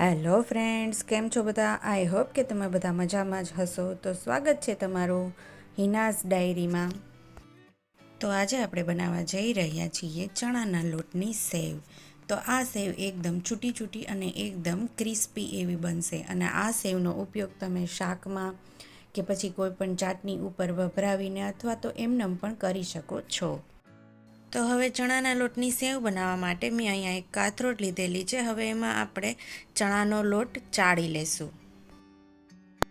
Hello friends, કેમ છો બધા? આઈ હોપ કે તમે બધા મજામાં જ હશો. તો સ્વાગત છે તમારું હિનાસ ડાયરીમાં. તો આજે આપણે બનાવવા જઈ રહ્યા છીએ ચણાના લોટની સેવ. તો આ સેવ એકદમ છૂટી છૂટી અને એકદમ ક્રિસ્પી એવી બનશે. અને આ સેવનો ઉપયોગ તમે શાકમાં કે પછી કોઈપણ ચાટની ઉપર વભરાવીને અથવા તો એમનેમ પણ કરી શકો છો. તો હવે ચણાના લોટની સેવ બનાવવા માટે મેં અહીંયા એક કાથરોટ લીધેલી છે. હવે એમાં આપણે ચણાનો લોટ ચાળી લેશું.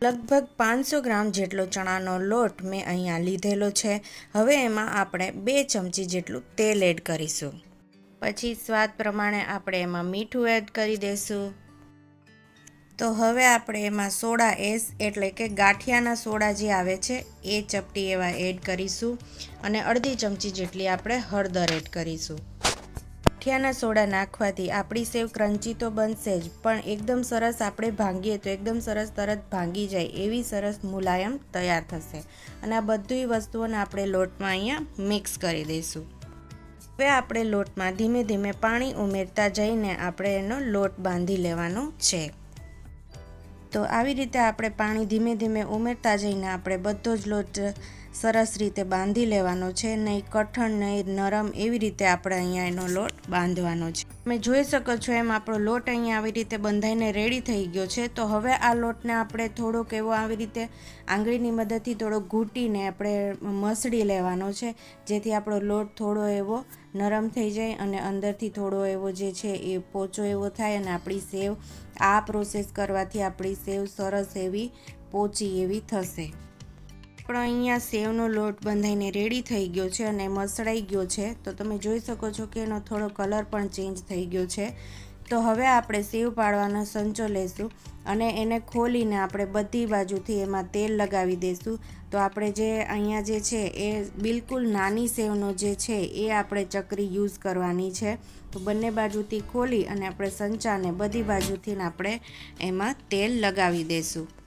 લગભગ પાંચસો ગ્રામ જેટલો ચણાનો લોટ મેં અહીંયા લીધેલો છે. હવે એમાં આપણે બે ચમચી જેટલું તેલ એડ કરીશું. પછી સ્વાદ પ્રમાણે આપણે એમાં મીઠું એડ કરી દઈશું તો હવે આપણે એમાં સોડા એસ એટલે કે ગાંઠિયાના સોડા જે આવે છે, એ ચપટી એવા એડ કરીશું અને અડધી ચમચી જેટલી આપણે હળદર એડ કરીશું. ગાંઠિયાના સોડા નાખવાથી આપણી સેવ ક્રંચી તો બનશે જ, પણ એકદમ સરસ આપણે ભાંગીએ તો એકદમ સરસ તરત ભાંગી જાય એવી સરસ મુલાયમ તૈયાર થશે. અને આ બધી વસ્તુઓને આપણે લોટમાં અહીંયા મિક્સ કરી દઈશું. હવે આપણે લોટમાં ધીમે ધીમે પાણી ઉમેરતા જઈને આપણે એનો લોટ બાંધી લેવાનો છે. તો આવી રીતે આપણે પાણી ધીમે ધીમે ઉમેરતા જઈને આપણે બધો જ લોટ સરસ રીતે બાંધી લેવાનો છે, નહીં કઠણ, નહીં નરમ, એવી રીતે આપણે અહીંયા એનો લોટ બાંધવાનો છે. તમે જોઈ શકો છો એમ આપણો લોટ અહીંયા આવી રીતે બંધાઈને રેડી થઈ ગયો છે. તો હવે આ લોટને આપણે થોડોક એવો આવી રીતે આંગળીની મદદથી થોડો ઘૂંટીને આપણે મસળી લેવાનો છે, જેથી આપણો લોટ થોડો એવો નરમ થઈ જાય અને અંદરથી થોડો એવો જે છે એ પોચો એવો થાય અને આપણી સેવ, આ પ્રોસેસ કરવાથી આપણી સેવ સરસ એવી પોચી એવી થશે. આપણો અહીંયા સેવનો લોટ બંધાઈને રેડી થઈ ગયો છે અને મસળાઈ ગયો છે. તો તમે જોઈ શકો છો કે એનો થોડો કલર પણ ચેન્જ થઈ ગયો છે. તો હવે આપણે સેવ પાડવાનો સંચો લઈશું અને એને ખોલીને આપણે બધી બાજુથી એમાં તેલ લગાવી દઈશું તો આપણે જે અહીંયા જે છે એ બિલકુલ નાની સેવનો જે છે એ આપણે ચકરી યુઝ કરવાની છે. તો બંને બાજુથી ખોલી અને આપણે સંચાને બધી બાજુથી આપણે એમાં તેલ લગાવી દઈશું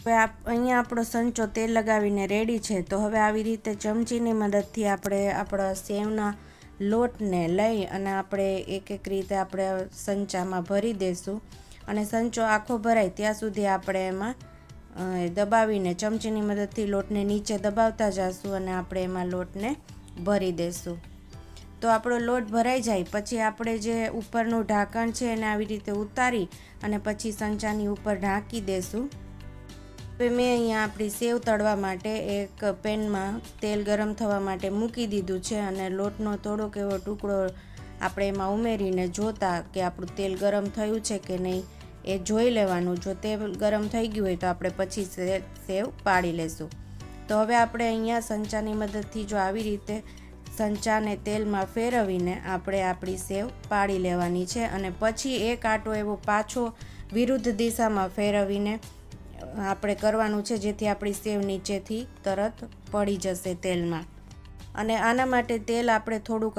હવે અહીંયા આપણો સંચો તેલ લગાવીને રેડી છે, તો હવે આવી રીતે ચમચીની મદદથી આપણે આપણા સેવના લોટને લઈ અને આપણે એક એક રીતે આપણે સંચામાં ભરી દઈશું અને સંચો આખો ભરાય ત્યાં સુધી આપણે એમાં દબાવીને ચમચીની મદદથી લોટને નીચે દબાવતા જઈશું અને આપણે એમાં લોટને ભરી દઈશું તો આપણો લોટ ભરાઈ જાય, પછી આપણે જે ઉપરનું ઢાંકણ છે એને આવી રીતે ઉતારી અને પછી સંચાની ઉપર ઢાંકી દઈશું હવે મેં અહીંયા આપણી સેવ તળવા માટે એક પેનમાં તેલ ગરમ થવા માટે મૂકી દીધું છે અને લોટનો થોડોક એવો ટુકડો આપણે એમાં ઉમેરીને જોતા કે આપણું તેલ ગરમ થયું છે કે નહીં, એ જોઈ લેવાનું. જો તેલ ગરમ થઈ ગયું હોય તો આપણે પછી સેવ પાડી લેશું. તો હવે આપણે અહીંયા સંચાની મદદથી જો આવી રીતે સંચાને તેલમાં ફેરવીને આપણે આપણી સેવ પાડી લેવાની છે અને પછી એક આટો એવો પાછો વિરુદ્ધ દિશામાં ફેરવીને આપણે કરવાનું છે જેથી આપણી સેવ નીચેથી તરત પડી જશે તેલમાં. અને આના માટે તેલ આપણે થોડુંક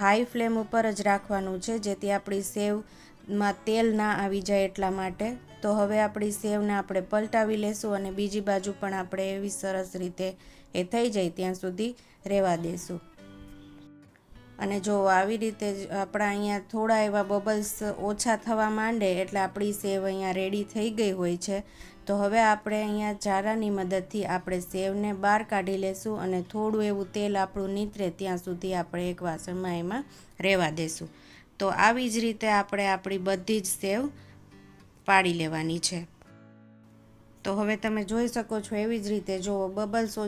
હાઈ ફ્લેમ ઉપર જ રાખવાનું છે જેથી આપણી સેવમાં તેલ ના આવી જાય એટલા માટે. તો હવે આપણી સેવને આપણે પલટાવી લેશું અને બીજી બાજુ પણ આપણે એવી સરસ રીતે એ થઈ જાય ત્યાં સુધી રહેવા દેશું. અને જો આવી રીતે આપણા અહીંયા થોડા એવા બબલ્સ ઓછા થવા માંડે એટલે આપણી સેવ અહીંયા રેડી થઈ ગઈ હોય છે. તો હવે આપણે અહીંયા ઝારાની મદદથી આપણે સેવને બહાર કાઢી લેશું અને થોડું એવું તેલ આપણું નીતરે ત્યાં સુધી આપણે એક વાસણમાં એમાં રહેવા દેશું. તો આવી જ રીતે આપણે આપણી બધી જ સેવ પાડી લેવાની છે. તો હવે તમે જોઈ શકો છો એવી જ રીતે જો બબલ્સો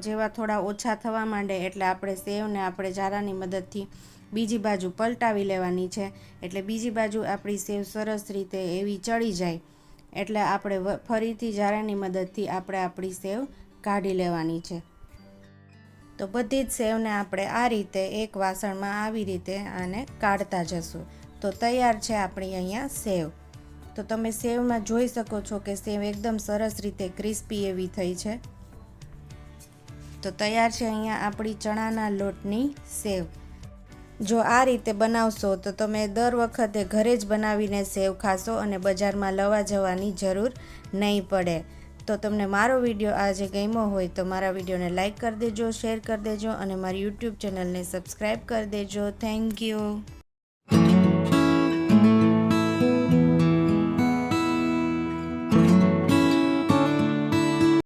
જેવા થોડા ઓછા થવા માંડે એટલે આપણે સેવને આપણે જારાની મદદથી બીજી બાજુ પલટાવી લેવાની છે. એટલે બીજી બાજુ આપણી સેવ સરસ રીતે એવી ચડી જાય. એટલે આપણે ફરીથી જારાની મદદથી આપણે આપણી સેવ કાઢી લેવાની છે. તો બધી જ સેવને આપણે આ રીતે એક વાસણમાં આવી રીતે આને કાઢતા જશું. તો તૈયાર છે આપણી અહીંયા સેવ. તો તમે સેવમાં જોઈ શકો છો કે સેવ એકદમ સરસ રીતે ક્રિસ્પી એવી થઈ છે. તો તૈયાર છે અહીંયા આપણી ચણાના લોટની સેવ. જો આ રીતે બનાવશો, તો તમે દર વખતે ઘરે જ બનાવીને સેવ ખાશો અને બજારમાં લવા જવાની જરૂર નહીં પડે. તો તમને મારો વીડિયો આજે ગમ્યો હોય તો મારા વિડીયોને લાઇક કરી દેજો, શેર કરી દેજો અને મારી યુટ્યુબ ચેનલને સબસ્ક્રાઈબ કરી દેજો. Thank you.